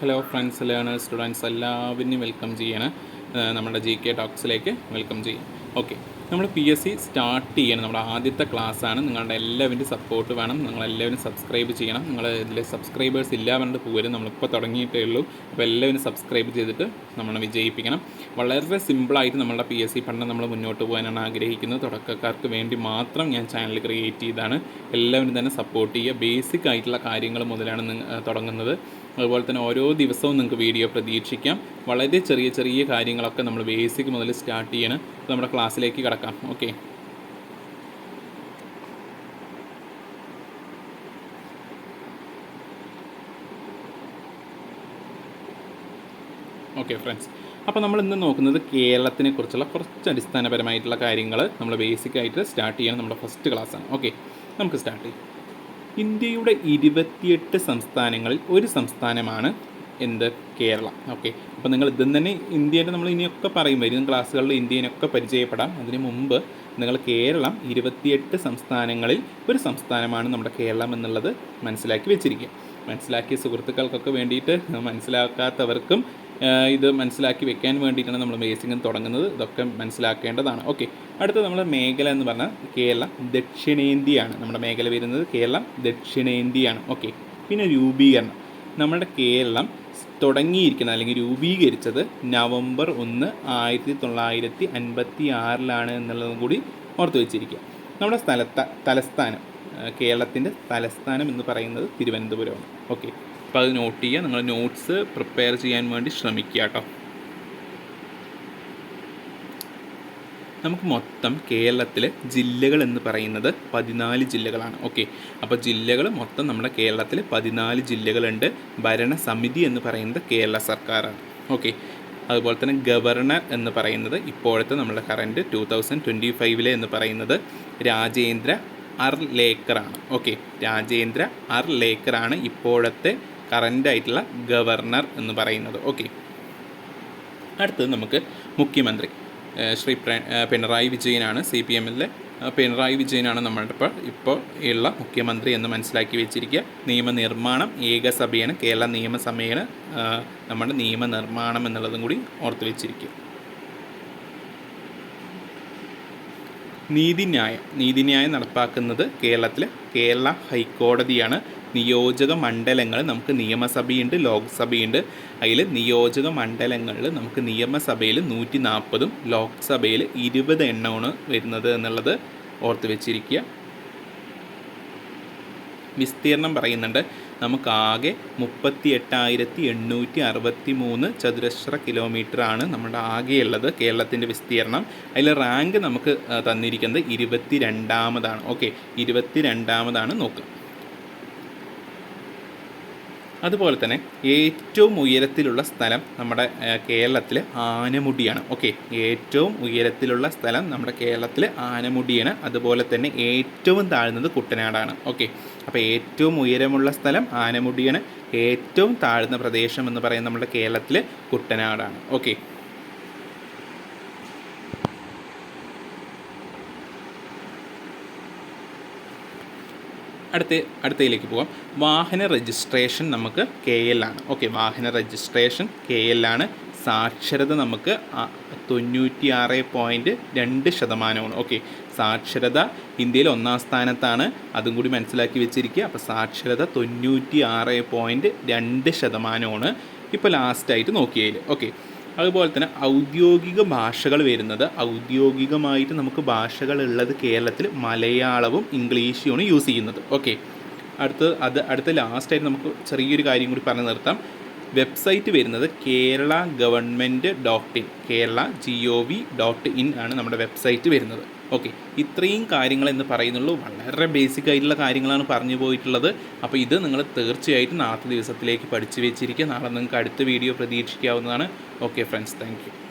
Hello friends learners students എല്ലാവരെയും welcome ചെയ്യണം. നമ്മുടെ ജി കെ ടോക്സിലേക്ക് വെൽക്കം ചെയ്യും. ഓക്കെ നമ്മൾ പി എസ് സി സ്റ്റാർട്ട് ചെയ്യണം. നമ്മുടെ ആദ്യത്തെ ക്ലാസ്സാണ് നിങ്ങളുടെ എല്ലാവരുടെയും സപ്പോർട്ട് വേണം. നിങ്ങളെല്ലാവരും സബ്സ്ക്രൈബ് ചെയ്യണം. നിങ്ങൾ ഇതിൽ സബ്സ്ക്രൈബേഴ്സ് ഇല്ല പറഞ്ഞിട്ട് പോരും നമ്മളിപ്പോൾ തുടങ്ങിയിട്ടേ ഉള്ളൂ. അപ്പോൾ എല്ലാവരും സബ്സ്ക്രൈബ് ചെയ്തിട്ട് നമ്മളെ വിജയിപ്പിക്കണം. വളരെ സിമ്പിളായിട്ട് നമ്മളുടെ പി എസ് സി പഠനം നമ്മൾ മുന്നോട്ട് പോകാനാണ് ആഗ്രഹിക്കുന്നത്. തുടക്കക്കാർക്ക് വേണ്ടി മാത്രം ഞാൻ ചാനൽ ക്രിയേറ്റ് ചെയ്താണ് എല്ലാവരും തന്നെ സപ്പോർട്ട് ചെയ്യുക. ബേസിക് ആയിട്ടുള്ള കാര്യങ്ങൾ മുതലാണ് തുടങ്ങുന്നത്. അതുപോലെ തന്നെ ഓരോ ദിവസവും നിങ്ങൾക്ക് വീഡിയോ പ്രതീക്ഷിക്കാം. വളരെ ചെറിയ ചെറിയ കാര്യങ്ങളൊക്കെ നമ്മൾ ബേസിക് മുതൽ സ്റ്റാർട്ട് ചെയ്യണം. നമ്മുടെ ക്ലാസ്സിലേക്ക് കിടക്കാം. ഓക്കെ ഓക്കെ ഫ്രണ്ട്സ് അപ്പോൾ നമ്മൾ ഇന്ന് നോക്കുന്നത് കേരളത്തിനെ കുറിച്ചുള്ള കുറച്ച് അടിസ്ഥാനപരമായിട്ടുള്ള കാര്യങ്ങൾ നമ്മൾ ബേസിക് ആയിട്ട് സ്റ്റാർട്ട് ചെയ്യണം. നമ്മുടെ ഫസ്റ്റ് ക്ലാസ്സാണ് ഓക്കെ നമുക്ക് സ്റ്റാർട്ട് ചെയ്യാം. ഇന്ത്യയുടെ ഇരുപത്തിയെട്ട് സംസ്ഥാനങ്ങളിൽ ഒരു സംസ്ഥാനമാണ് എന്ത്? കേരളം. ഓക്കെ. അപ്പോൾ നിങ്ങൾ ഇതും തന്നെ ഇന്ത്യയുടെ നമ്മൾ ഇനിയൊക്കെ പറയും. വരും ക്ലാസ്സുകളിൽ ഇന്ത്യനൊക്കെ പരിചയപ്പെടാം. അതിന് മുമ്പ് നിങ്ങൾ കേരളം ഇരുപത്തിയെട്ട് സംസ്ഥാനങ്ങളിൽ ഒരു സംസ്ഥാനമാണ് നമ്മുടെ കേരളം എന്നുള്ളത് മനസ്സിലാക്കി വെച്ചിരിക്കുക. മനസ്സിലാക്കിയ സുഹൃത്തുക്കൾക്കൊക്കെ വേണ്ടിയിട്ട് മനസ്സിലാക്കാത്തവർക്കും ഇത് മനസ്സിലാക്കി വെക്കാൻ വേണ്ടിയിട്ടാണ് നമ്മൾ ബേസിംഗ് തുടങ്ങുന്നത്. ഇതൊക്കെ മനസ്സിലാക്കേണ്ടതാണ്. ഓക്കെ അടുത്ത നമ്മൾ മേഖല എന്ന് പറഞ്ഞാൽ കേരളം ദക്ഷിണേന്ത്യയാണ്. നമ്മുടെ മേഖല വരുന്നത് കേരളം ദക്ഷിണേന്ത്യയാണ്. ഓക്കെ പിന്നെ രൂപീകരണം. നമ്മുടെ കേരളം തുടങ്ങിയിരിക്കുന്നത് അല്ലെങ്കിൽ രൂപീകരിച്ചത് നവംബർ ഒന്ന് ആയിരത്തി തൊള്ളായിരത്തി അൻപത്തി ആറിലാണ് എന്നുള്ളതും കൂടി ഓർത്ത് വെച്ചിരിക്കുക. നമ്മുടെ സ്ഥലത്ത തലസ്ഥാനം കേരളത്തിന്റെ തലസ്ഥാനം എന്ന് പറയുന്നത് തിരുവനന്തപുരമാണ്. ഓക്കെ അപ്പോൾ അത് നോട്ട് ചെയ്യുക. നിങ്ങൾ നോട്ട്സ് പ്രിപ്പയർ ചെയ്യാൻ വേണ്ടി ശ്രമിക്കുക കേട്ടോ നമുക്ക് മൊത്തം കേരളത്തിലെ ജില്ലകൾ എന്ന് പറയുന്നത് പതിനാല് ജില്ലകളാണ്. ഓക്കെ അപ്പോൾ ജില്ലകൾ മൊത്തം നമ്മുടെ കേരളത്തിൽ പതിനാല് ജില്ലകളുണ്ട്. ഭരണസമിതി എന്ന് പറയുന്നത് കേരള സർക്കാരാണ്. ഓക്കെ അതുപോലെ തന്നെ ഗവർണർ എന്ന് പറയുന്നത് ഇപ്പോഴത്തെ നമ്മുടെ കറന്റ് ടു തൗസൻഡ് ട്വന്റി ഫൈവിലെ എന്ന് പറയുന്നത് രാജേന്ദ്ര അർലേക്കറാണ് ഓക്കെ രാജേന്ദ്ര അർലേക്കറാണ് ഇപ്പോഴത്തെ കറന്റ് ആയിട്ടുള്ള ഗവർണർ എന്ന് പറയുന്നത്. ഓക്കെ. അടുത്തത് നമുക്ക് മുഖ്യമന്ത്രി. ശ്രീ പിണറായി വിജയനാണ് സി പി എമ്മിലെ. പിണറായി വിജയനാണ് നമ്മളുടെ ഇപ്പോൾ ഇപ്പോൾ ഉള്ള മുഖ്യമന്ത്രി എന്ന് മനസ്സിലാക്കി വെച്ചിരിക്കുക. നിയമനിർമ്മാണം ഏകസഭയാണ് കേരള നിയമസഭയാണ് നമ്മുടെ നിയമനിർമ്മാണം എന്നുള്ളതും കൂടി ഓർത്ത് വെച്ചിരിക്കുക. നീതിന്യായം. നീതിന്യായം നടപ്പാക്കുന്നത് കേരളത്തിലെ കേരള ഹൈക്കോടതിയാണ്. നിയോജക മണ്ഡലങ്ങൾ നമുക്ക് നിയമസഭയുണ്ട് ലോക്സഭയുണ്ട്. അതിൽ നിയോജക മണ്ഡലങ്ങളിൽ നമുക്ക് നിയമസഭയിൽ നൂറ്റി നാൽപ്പതും ലോക്സഭയിൽ ഇരുപത് എണ്ണമാണ് വരുന്നത് എന്നുള്ളത് ഓർത്ത് വെച്ചിരിക്കുക. വിസ്തീർണം പറയുന്നുണ്ട്. നമുക്കാകെ മുപ്പത്തി എട്ടായിരത്തി എണ്ണൂറ്റി അറുപത്തി മൂന്ന് ചതുരശ്ര കിലോമീറ്റർ ആണ് നമ്മുടെ ആകെയുള്ളത് കേരളത്തിന്റെ വിസ്തീർണം അതിൽ റാങ്ക് നമുക്ക് തന്നിരിക്കുന്നത് ഇരുപത്തി രണ്ടാമതാണ് ഓക്കെ ഇരുപത്തി രണ്ടാമതാണ് നോക്കുക. അതുപോലെ തന്നെ ഏറ്റവും ഉയരത്തിലുള്ള സ്ഥലം നമ്മുടെ കേരളത്തിൽ ആനമുടിയാണ്. ഓക്കെ ഏറ്റവും ഉയരത്തിലുള്ള സ്ഥലം നമ്മുടെ കേരളത്തിൽ ആനമുടിയാണ്. അതുപോലെ തന്നെ ഏറ്റവും താഴ്ന്നത് കുട്ടനാടാണ്. ഓക്കെ അപ്പോൾ ഏറ്റവും ഉയരമുള്ള സ്ഥലം ആനമുടിയാണ്. ഏറ്റവും താഴ്ന്ന പ്രദേശം എന്ന് പറയുന്നത് നമ്മുടെ കേരളത്തിൽ കുട്ടനാടാണ്. ഓക്കെ അടുത്ത അടുത്തയിലേക്ക് പോകാം വാഹന രജിസ്ട്രേഷൻ നമുക്ക് കെ എൽ ആണ്. ഓക്കെ വാഹന രജിസ്ട്രേഷൻ കെ എൽ ആണ്. സാക്ഷരത നമുക്ക് തൊണ്ണൂറ്റി ആറ് പോയിന്റ് രണ്ട് ശതമാനമാണ്. ഓക്കെ സാക്ഷരത ഇന്ത്യയിൽ ഒന്നാം സ്ഥാനത്താണ്. അതും കൂടി മനസ്സിലാക്കി വെച്ചിരിക്കുക. അപ്പോൾ സാക്ഷരത തൊണ്ണൂറ്റി ആറ് പോയിന്റ് രണ്ട് ശതമാനമാണ്. ഇപ്പോൾ ലാസ്റ്റായിട്ട് നോക്കിയതിൽ ഓക്കെ അതുപോലെ തന്നെ ഔദ്യോഗിക ഭാഷകൾ വരുന്നത്. ഔദ്യോഗികമായിട്ട് നമുക്ക് ഭാഷകളുള്ളത് കേരളത്തിൽ മലയാളവും ഇംഗ്ലീഷുമാണ് യൂസ് ചെയ്യുന്നത്. ഓക്കെ അടുത്ത് അത് അടുത്ത ലാസ്റ്റായിട്ട് നമുക്ക് ചെറിയൊരു കാര്യം കൂടി പറഞ്ഞു നിർത്താം. വെബ്സൈറ്റ് വരുന്നത് Kerala government dot in Kerala G O V dot in ആണ് നമ്മുടെ വെബ്സൈറ്റ് വരുന്നത്. ഓക്കെ ഇത്രയും കാര്യങ്ങൾ എന്ന് പറയുന്നുള്ളൂ. വളരെ ബേസിക് ആയിട്ടുള്ള കാര്യങ്ങളാണ് പറഞ്ഞു പോയിട്ടുള്ളത്. അപ്പോൾ ഇത് നിങ്ങൾ തീർച്ചയായിട്ടും നാളത്തെ ദിവസത്തിലേക്ക് പഠിച്ചു വെച്ചിരിക്കുക. നാളെ നിങ്ങൾക്ക് അടുത്ത വീഡിയോ പ്രതീക്ഷിക്കാവുന്നതാണ്. Okay friends thank